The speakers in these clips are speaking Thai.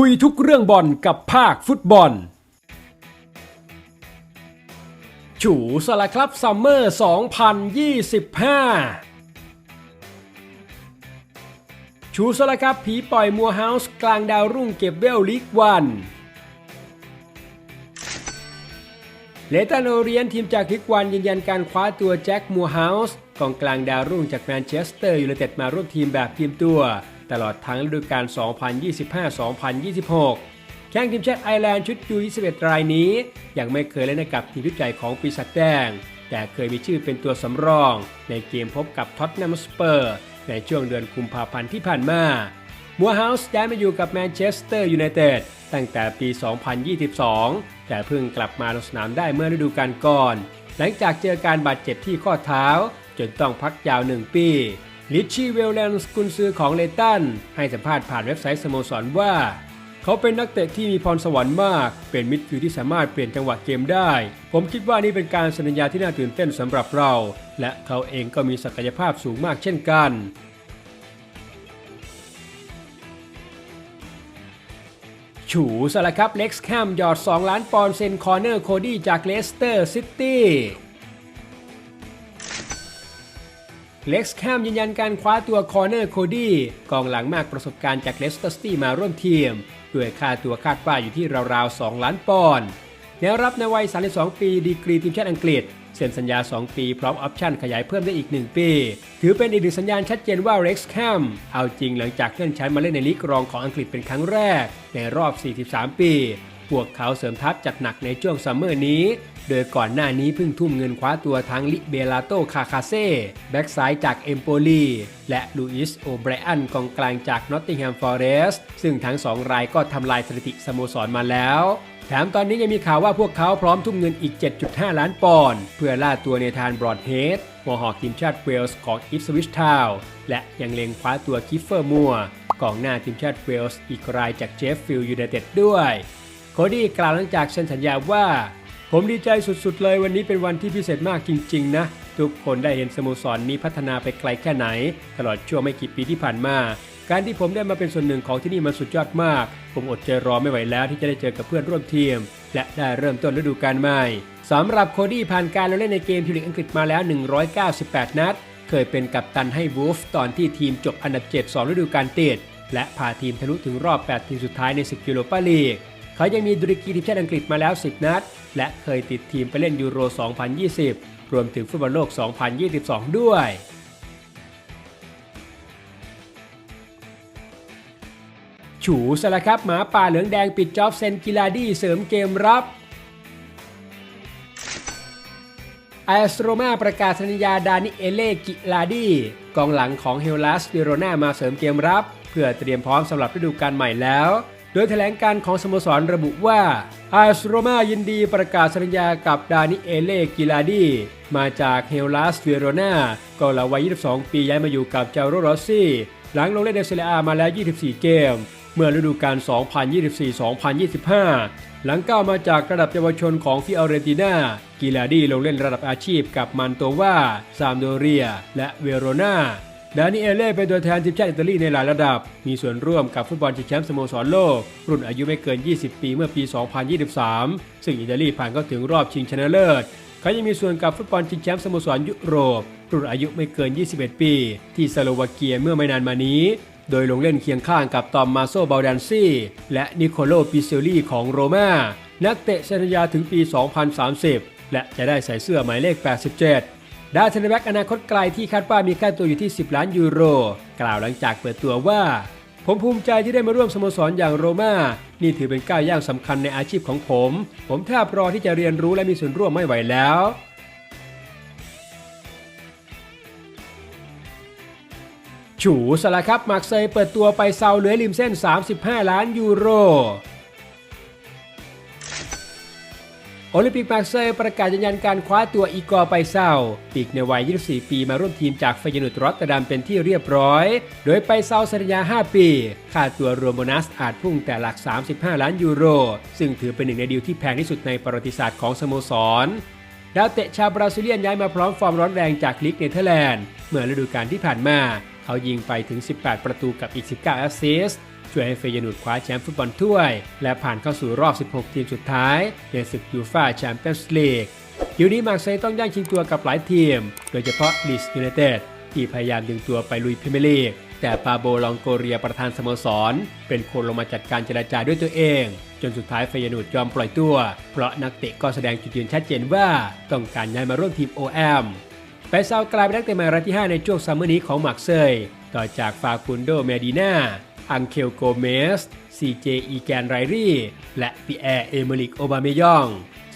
คุยทุกเรื่องบอลกับภาคฟุตบอล ฉูสละครับซัมเมอร์ 2025 ชูสละครับผีปล่อยมัวเฮาส์กลางดาวรุ่งเก็บเวลลีกวันเลตันโอเรียนทีมจากลิกวันยืนยันการคว้าตัวแจ็คมัวเฮาส์กองกลางดาวรุ่งจากแมนเชสเตอร์ยูไนเต็ดมาร่วมทีมแบบทีมตัว ตลอดทั้งฤดูกาล 2025-2026 แข่งทีมชาติไอร์แลนด์ชุดยู21 รายนี้ ยังไม่เคยเล่นให้กับทีมชุดใหญ่ของปีศาจแดง แต่เคยมีชื่อเป็นตัวสำรอง ในเกมพบกับท็อตแนมสเปอร์ ในช่วงเดือนกุมภาพันธ์ที่ผ่านมามัวเฮาส์ย้ายมาอยู่กับแมนเชสเตอร์ยูไนเต็ดตั้งแต่ปี 2022 แต่เพิ่งกลับมาลงสนามได้เมื่อฤดูกาลก่อน หลังจากเจอการบาดเจ็บที่ข้อเท้า จนต้องพักยาวหนึ่งปี ลิชชี่เวลเลนส์กุนซือของเลตัน ให้สัมภาษณ์ผ่านเว็บไซต์สโมสรว่า เขาเป็นนักเตะที่มีพรสวรรค์มาก เป็นมิดฟิลด์ที่สามารถเปลี่ยนจังหวะเกมได้ ผมคิดว่านี่เป็นการสัญญาที่น่าตื่นเต้นสำหรับเรา และเขาเองก็มีศักยภาพสูงมากเช่นกันฉูสละครับเล็กซ์แคมหยอด 2 ล้านปอนด์เซนคอร์เนอร์โคดี้จากเลสเตอร์ซิตี้ เล็กซ์แคมยืนยันการคว้าตัวคอร์เนอร์โคดี้กองหลังมากประสบการณ์จากเลสเตอร์ซิตี้มาร่วมทีม ด้วยค่าตัวคาดว่าอยู่ที่ราวๆ 2 ล้านปอนด์แนวรับในวัย 32 ปีดีกรีทีมชาติอังกฤษเซ็นสัญญา 2 ปีพร้อมออปชั่นขยายเพิ่มได้อีก 1 ปี ถือเป็นอีกหนึ่งสัญญาณชัดเจนว่าเร็กซ์แคมเอาจริงหลังจากเลื่อนชั้นมาเล่นในลีกรองของอังกฤษเป็นครั้งแรก ในรอบ 43 ปี พวกเขาเสริมทัพจัดหนักในช่วงซัมเมอร์นี้ โดยก่อนหน้านี้เพิ่งทุ่มเงินคว้าตัวทั้งลิเบลาโตคาคาเซ่แบ็กซ้ายจากเอมโปลีและลูอิสโอไบรอันกองกลางจากนอตติงแฮมฟอเรสต์ซึ่งทั้งสองรายก็ทำลายสถิติสโมสรมาแล้วแถมตอนนี้ยังมีข่าวว่าพวกเขาพร้อมทุ่มเงินอีก 7.5 ล้านปอนด์เพื่อล่าตัวในทานบรอดเฮดมอหอกทีมชาติเวลส์ของอิฟสวิชทาวและยังเล็งคว้าตัวคิฟเฟอร์มัวกองหน้าทีมชาติเวลส์อีกรายจากเจฟฟิลด์ยูไนเต็ดด้วย โคดี้กล่าวหลังจากเซ็นสัญญาว่า ผมดีใจสุดๆเลยวันนี้เป็นวันที่พิเศษมากจริง ๆ นะ ทุกคนได้เห็นสโมสรนี้พัฒนาไปไกลแค่ไหน ตลอดช่วงไม่กี่ปีที่ผ่านมา การที่ผมได้มาเป็นส่วนหนึ่งของที่นี่มันสุดยอดมาก ผมอดใจรอไม่ไหวแล้วที่จะได้เจอกับเพื่อนร่วมทีม และได้เริ่มต้นฤดูกาลใหม่สำหรับโคดี้ผ่านการลงเล่นในเกมพรีเมียร์ลีกอังกฤษมาแล้ว 198 นัด เคยเป็นกัปตันให้วูฟตอนที่ทีมจบอันดับ 7 2 ฤดูกาลติดและพาทีมทะลุถึงรอบ 8 ทีมสุดท้ายในศึกยูโรปาลีก เขายังมีดุริกีทีมชาติอังกฤษมาแล้ว 10 นัด และเคยติดทีมไปเล่นยูโร 2020 รวมถึงฟุตบอลโลก 2022 ด้วยฉูสละครับหมาป่าเหลืองแดงปิดจ็อบเซนกิลาดีเสริมเกมรับไอสโรมาประกาศสัญญาดานิเอเลกิลาดีกองหลังของเฮลลัสเวโรนามาเสริมเกมรับ เพื่อเตรียมพร้อมสำหรับฤดูกาลใหม่แล้ว ดยแถลงการของสโมสรระบุว่าไอสโรมายินดีประกาศสัญญากับดานิเอเลกิลาดี มาจากเฮลลัสเวโรนากอลังวัย 22 ปีย้ายมาอยู่กับเจาโรรอสซี่ หลังลงเล่นในเซเรียอามาแล้ว 24 เกม เมื่อฤดูกาล 2024-2025 หลังก้าวมาจากระดับเยาวชนของฟิออเรตินากีลาดีลงเล่นระดับอาชีพกับมันโตวาซามโดเรีย และเวโรนา ดานิเอเล่เป็นตัวแทนทีมชาติอิตาลีในหลายระดับ มีส่วนร่วมกับฟุตบอลชิงแชมป์สโมสรโลก รุ่นอายุไม่เกิน 20 ปีเมื่อปี 2023 ซึ่งอิตาลีผ่านเข้าถึงรอบชิงชนะเลิศ เขายังมีส่วนกับฟุตบอลชิงแชมป์สโมสรยุโรป รุ่นอายุไม่เกิน 21 ปี ที่สโลวาเกียเมื่อไม่นานมานี้ โดยลงเล่นเคียงข้างกับตอมมาโซบาลดันซี่และนิโคโลปิเซลลี่ของโรม่านักเตะสัญญาถึงปี 2030 และจะได้ใส่เสื้อหมายเลข 87 ดานเทนแบ็กอนาคตไกลที่คาดว่ามีค่าตัวอยู่ที่ 10 ล้านยูโร กล่าวหลังจากเปิดตัวว่า ผมภูมิใจที่ได้มาร่วมสโมสรอย่างโรม่านี่ถือเป็นก้าวย่างสำคัญในอาชีพของผม ผมแทบรอที่จะเรียนรู้และมีส่วนร่วมไม่ไหวแล้วฉูสละครับมาร์กเซย์เปิดตัวไปเซาเหลือริมเส้น 35 ล้านยูโร โอลิมปิกมากเซย์ประกาศยืนยันการคว้าตัวอีกอร์ไปเซาปีกในวัย 24 ปีมาร่วมทีมจากฟยนุตรอตตดัมเป็นที่เรียบร้อย โดยไปเซาสัญญา 5 ปี ค่าตัวรวมโบนัสอาจพุ่งแต่หลัก 35 ล้านยูโร ซึ่งถือเป็นหนึ่งในดีลที่แพงที่สุดในประวัติศาสตร์ของสโมสรดาวเตะชาวบราซิเลียนย้ายมาพร้อมฟอร์มร้อนแรงจากลีกเนเธอร์แลนด์เมื่อฤดูกาลที่ผ่านมา เขายิงไปถึง 18 ประตูกับอีก 19 แอสซิสต์ ช่วยให้เฟยนูดคว้าแชมป์ฟุตบอลถ้วย และผ่านเข้าสู่รอบ 16 ทีมสุดท้าย ในศึกยูฟ่าแชมเปี้ยนส์ลีกเดี๋ยวนี้มาร์เซย์ต้องย่างชิงตัวกับหลายทีม โดยเฉพาะลีสยูไนเต็ดที่พยายามดึงตัวไปลุยพรีเมียร์ลีกแต่ปาโบลองโกเรียประธานสโมสร เป็นคนลงมาจัดการเจรจาด้วยตัวเอง จนสุดท้ายเฟยนูดยอมปล่อยตัว เพราะนักเตะก็แสดงจุดยืนชัดเจนว่าต้องการย้ายมาร่วมทีม OM ไปซากลายเป็นนักเตะม่รายที่ 5 ในช่วงซัมเมอร์นี้ของมาร์เซย์ต่อจากฟาคุนโดเมดิน่า อังเคลโกเมส ซีเจอีแกนไรรี่ และปีแอร์เอเมริกโอบาเมยอง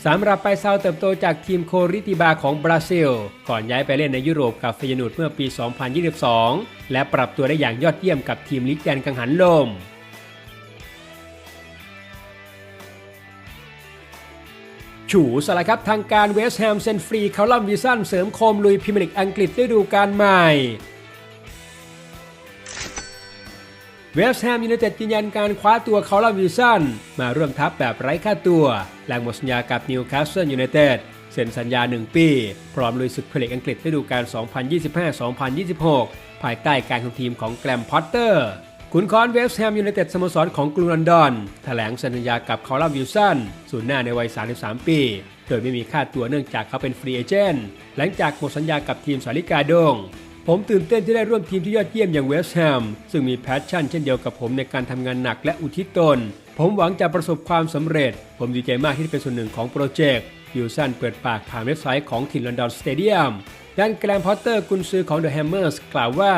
สำหรับไปเซาเติบโตจากทีมโคริติบาของบราซิล ก่อนย้ายไปเล่นในยุโรปกับเฟยนูดเมื่อปี 2022 และปรับตัวได้อย่างยอดเยี่ยมกับทีมลิกแดนกังหันลมฉูสละครับทางการเวสต์แฮมเซนฟรีคาลัมวิสันเสริมโคมลุยพรีเมียร์ลีกอังกฤษฤดูกาลใหม่ เวสต์แฮมยูไนเต็ดยืนยันการคว้าตัวคาลัมวิลสันมาร่วมทัพแบบไร้ค่าตัว หลังหมดสัญญากับนิวคาสเซิลยูไนเต็ดเซ็นสัญญา 1 ปี พร้อมลุยศึกพรีเมียร์ลีกอังกฤษฤดูกาล 2025-2026 ภายใต้การคุมทีมของแกรมพอตเตอร์ขุนคอนเวสต์แฮมยูไนเต็ดสโมสรของกรุงลอนดอนแถลงสัญญากับคาร์ลวิลสันศูนย์หน้าในวัย 33 ปี โดยไม่มีค่าตัวเนื่องจากเขาเป็นฟรีเอเจนต์หลังจากหมดสัญญากับทีมสาริกาดง ผมตื่นเต้นที่ได้ร่วมทีมที่ยอดเยี่ยมอย่างเวสต์แฮมซึ่งมีแพชชั่นเช่นเดียวกับผมในการทำงานหนักและอุทิศตน ผมหวังจะประสบความสำเร็จ ผมดีใจมากที่ได้เป็นส่วนหนึ่งของโปรเจกต์วิลสันเปิดปากผ่านเว็บไซต์ของทีมลอนดอนสเตเดียมด้านแกรมพอตเตอร์กุนซือของเดอะแฮมเมอร์สกล่าวว่า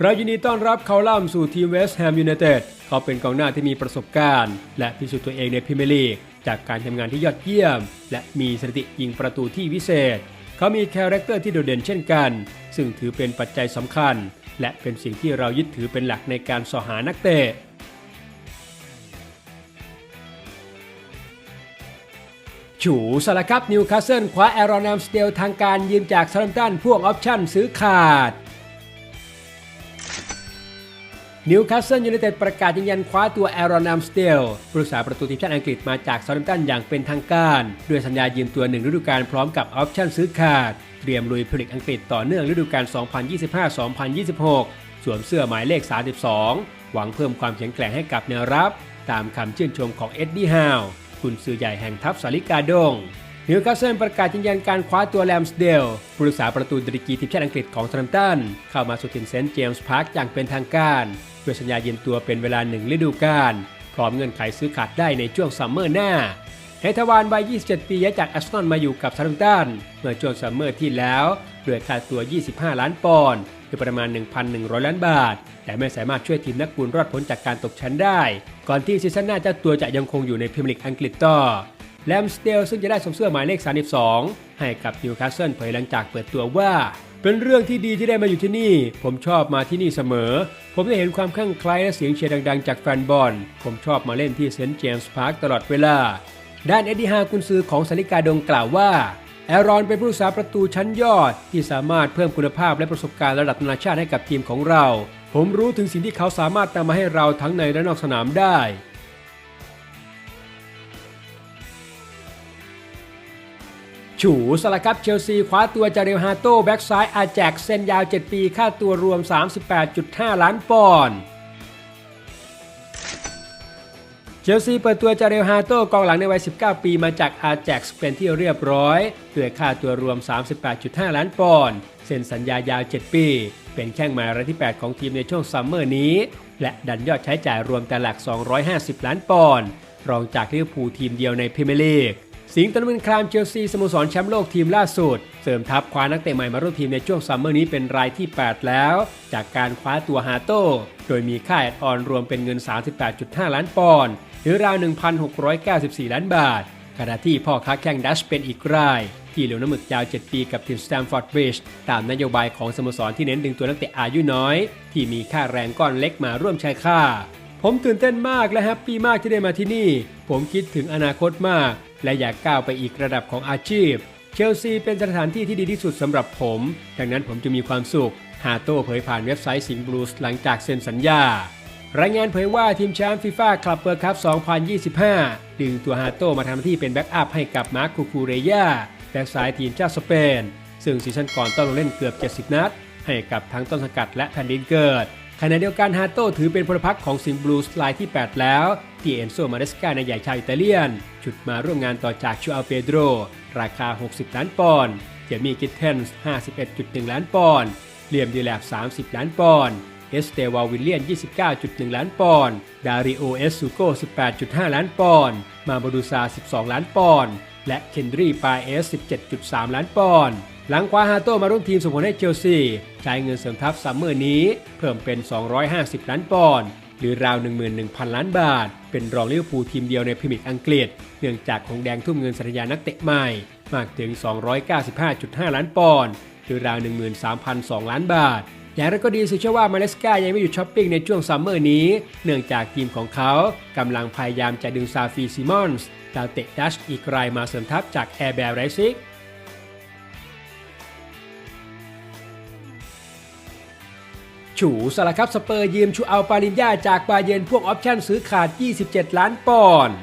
เรายินดีต้อนรับเขาล่ำสู่ทีมเวสต์แฮมยูไนเต็ดเขาเป็นกองหน้าที่มีประสบการณ์ และพิสูจน์ตัวเองในพรีเมียร์ลีกจากการทำงานที่ยอดเยี่ยม และมีสถิติยิงประตูที่วิเศษ เขามีคาแรคเตอร์ที่โดดเด่นเช่นกัน ซึ่งถือเป็นปัจจัยสำคัญ และเป็นสิ่งที่เรายึดถือเป็นหลักในการสอหานักเตะฉูสละครับนิวคาสเซิลคว้าแอรอนแอมสเตลทางการยืมจากซาร์มตันพ่วงออปชั่นซื้อขาด นิวคาสเซิลยูไนเต็ดประกาศยืนยันคว้าตัวแอรอนแอมสเดลผู้รักษาประตูทีมชาติอังกฤษมาจากซาร์มตันอย่างเป็นทางการ ด้วยสัญญายืมตัวหนึ่งฤดูกาลพร้อมกับออปชั่นซื้อขาด เตรียมลุยพรีเมียร์ลีกอังกฤษต่อเนื่องฤดูกาล 2025-2026 สวมเสื้อหมายเลข 32 หวังเพิ่มความแข็งแกร่งให้กับแนวรับ ตามคำชื่นชมของเอ็ดดี้ฮาวคุณสื่อใหญ่แห่งทัพสาริกาดงนิวคาสเซิลประกาศยืนยันการคว้าตัวแลมสเดลผู้รักษาประตูดริกีทีมชาติอังกฤษของทรัมตันเข้ามาสู่ทีมเซนต์เจมส์พาร์คอย่างเป็นทางการ ด้วยสัญญายืมตัวเป็นเวลาหนึ่งฤดูกาลพร้อมเงื่อนไขซื้อขาดได้ในช่วงซัมเมอร์หน้าเฮทวานวัย 27 ปีย้ายจากแอสตันมาอยู่กับซาร์ตันเมื่อช่วงซัมเมอร์ที่แล้วด้วยค่าตัว 25 ล้านปอนด์คือประมาณ 1,100 ล้านบาท แต่ไม่สามารถช่วยทีมนักบุญรอดพ้นจากการตกชั้นได้ ก่อนที่ซีซั่นหน้าเจ้าตัวจะยังคงอยู่ในพรีเมียร์ลีกอังกฤษต่อแลมสเตลซึ่งจะได้สวมเสื้อหมายเลข 32 ให้กับนิวคาสเซิลเผยหลังจากเปิดตัวว่า เป็นเรื่องที่ดีที่ได้มาอยู่ที่นี่ ผมชอบมาที่นี่เสมอ ผมได้เห็นความคลั่งไคล้และเสียงเชียร์ดังๆ จากแฟนบอล ผมชอบมาเล่นที่เซนต์เจมส์พาร์คตลอดเวลา ด้านเอ็ดดี้ฮากุนซือของสาริกาดงกล่าวว่า แอรอนเป็นผู้รักษาประตูชั้นยอด ที่สามารถเพิ่มคุณภาพและประสบการณ์ระดับนานาชาติให้กับทีมของเรา ผมรู้ถึงสิ่งที่เขาสามารถนำมาให้เราทั้งในและนอกสนามได้ ฉูสละครับเชลซีคว้าตัวจาเรลฮาโต้แบ็กซ้ายอาแจกเซ็นยาว 7 ปีค่าตัวรวม 38.5 ล้านปอนด์เชลซีเปิดตัวจาเรลฮาโต้กองหลังในวัย 19 ปีมาจากอาแจกซ์เป็นที่เรียบร้อยด้วยค่าตัวรวม 38.5 ล้านปอนด์เซ็นสัญญายาว 7 ปี เป็นแข้งหมายรายที่ 8 ของทีมในช่วงซัมเมอร์นี้ และดันยอดใช้จ่ายรวมแต่หลัก 250 ล้านปอนด์รองจากลิเวอร์พูลทีมเดียวในพรีเมียร์ลีก สิงห์ตะวันครามเชลซีสโมสรแชมป์โลกทีมล่าสุด เสริมทัพคว้านักเตะใหม่มาร่วมทีมในช่วงซัมเมอร์นี้เป็นรายที่ 8 แล้ว จากการคว้าตัวฮาโต้โดยมีค่าแอดออนรวมเป็นเงิน 38.5 ล้านปอนด์หรือราว 1,694 ล้านบาทขณะที่พ่อค้าแข่งดัชเป็นอีกราย ที่เหลือน้ำหมึกยาว 7 ปีกับทีมสแตมฟอร์ดบริดจ์ตามนโยบายของสโมสรที่เน้นดึงตัวนักเตะอายุน้อย ที่มีค่าแรงก้อนเล็กมาร่วมชายค่า ผมตื่นเต้นมากและแฮปปี้มากที่ได้มาที่นี่ ผมคิดถึงอนาคตมาก และอยากก้าวไปอีกระดับของอาชีพ เชลซีเป็นสถานที่ที่ดีที่สุดสำหรับผม ดังนั้นผมจะมีความสุข ฮาโต้เผยผ่านเว็บไซต์สิงห์บลูส์หลังจากเซ็นสัญญารายงานเผยว่าทีมแชมป์ฟีฟ่าคลับเปิร์คัพ 2025 ดึงตัวฮาโต้มาทำหน้าที่เป็นแบ็กอัพให้กับมาร์คคูคูเรยาแบ็กซ้ายทีมชาติสเปน ซึ่งซีซั่นก่อนต้องลงเล่นเกือบ 70 นัด ให้กับทั้งต้นสังกัดและแผ่นดินเกิด ขณะเดียวกันฮาโต้ถือเป็นพลพรรคของสิงบลูส์รายที่ 8 แล้ว ที่เอนโซมาเดสกาในใหญ่ชาวอิตาเลียนฉุดมาร่วมงานต่อจากชูอัลเปโดรราคา 60 ล้านปอนด์เจมี่กิทเทนส์51.1 ล้านปอนด์เลียมดีแลบ30 ล้านปอนด์เอสเตวาวิลเลียน 29.1 ล้านปอนด์ ดาริโอ เอสซูโก 18.5 ล้านปอนด์ มาบดูซา 12 ล้านปอนด์ และเคนดรีปาเอส 17.3 ล้านปอนด์ หลังคว้าฮาโต้มาร่วมทีมส่งผลให้เชลซีใช้เงินเสริมทัพซัมเมอร์นี้ เพิ่มเป็น 250 ล้านปอนด์หรือราว 11,000 ล้านบาท เป็นรองลิเวอร์พูลทีมเดียวในพรีเมียร์อังกฤษ เนื่องจากหงแดงทุ่มเงินสัญญานักเตะใหม่ มากถึง 295.5 ล้านปอนด์หรือราว 13,200ล้านบาท อย่างไรก็ดีสุเชื่อว่ามาเลสกายังไม่หยุดช้อปปิ้งในช่วงซัมเมอร์นี้ เนื่องจากทีมของเขากำลังพยายามจะดึงซาฟีซิมอนส์ดาวเตะดัชอีกรายมาเสริมทัพจากแอร์แบร์ไรซิก ฉูสารคับสเปอร์ยืมชูเอัลปาลินยาจากบาเยนพวกออปชั่นซื้อขาด 27 ล้านปอนด์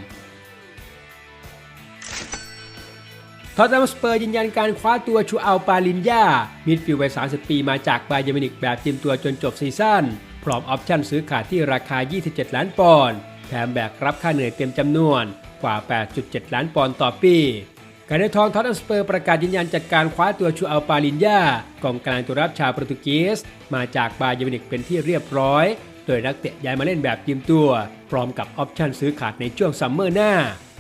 ทอตแนมสเปอร์ยืนยันการคว้าตัวชูเอัลปาลินยามิดฟิลด์วัย 30 ปีมาจากบาเยมินิกแบบทีมตัวจนจบซีซั่นพร้อมออปชั่นซื้อขาดที่ราคา 27 ล้านปอนด์แถมแบกรับค่าเหนื่อยเต็มจำนวนกว่า 8.7 ล้านปอนด์ต่อปี การในทองท็อตแนมสเปอร์ประกาศยืนยันจัดการคว้าตัวชูอัลปาลินยากองกลางตัวรับชาวโปรตุเกส มาจากบาเยร์นมิวนิกเป็นที่เรียบร้อย โดยนักเตะย้ายมาเล่นแบบทีมตัว พร้อมกับออปชั่นซื้อขาดในช่วงซัมเมอร์หน้า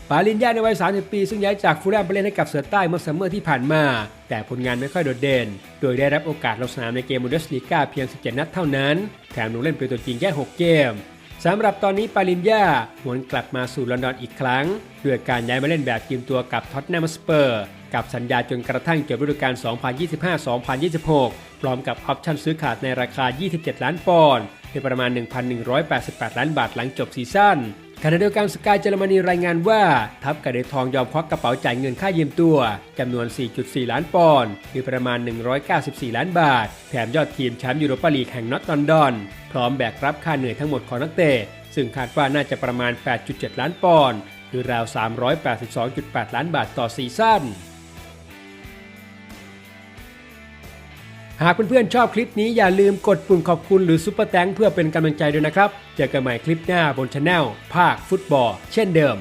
ปาลินยาในวัย 30 ปี ซึ่งย้ายจากฟูแลมไปเล่นให้กับเสือใต้เมื่อซัมเมอร์ที่ผ่านมา แต่ผลงานไม่ค่อยโดดเด่น โดยได้รับโอกาสลงสนามในเกมบูเดสลีกาเพียง 17 นัดเท่านั้น แถมลงเล่นเป็นตัวจริงแค่ 6 เกม สำหรับตอนนี้ปาลินยาหวนกลับมาสู่ลอนดอนอีกครั้ง ด้วยการย้ายมาเล่นแบบทีมตัวกับท็อตแนมสเปอร์ กับสัญญาจนกระทั่งจบฤดูกาล 2025-2026 พร้อมกับออปชั่นซื้อขาดในราคา 27 ล้านปอนด์เป็นประมาณ 1,188 ล้านบาทหลังจบซีซั่น ขณะเดียวกันสกายเยอรมนีรายงานว่า ทัพกระเดทองยอมควักกระเป๋าจ่ายเงินค่ายืมตัวจำนวน 4.4 ล้านปอนด์หรือประมาณ 194 ล้านบาท แถมยอดทีมแชมป์ยูโรปาลีกแห่งนอตลอนดอน พร้อมแบกรับค่าเหนื่อยทั้งหมดของนักเตะซึ่งคาดว่าน่าจะประมาณ 8.7 ล้านปอนด์หรือราว 382.8 ล้านบาทต่อซีซั่น หากเพื่อนๆชอบคลิปนี้อย่าลืมกดปุ่มขอบคุณหรือซุปเปอร์แตงเพื่อเป็นกำลังใจด้วยนะครับ เจอกันใหม่คลิปหน้าบนช anel ภาคฟุตบอล เช่นเดิม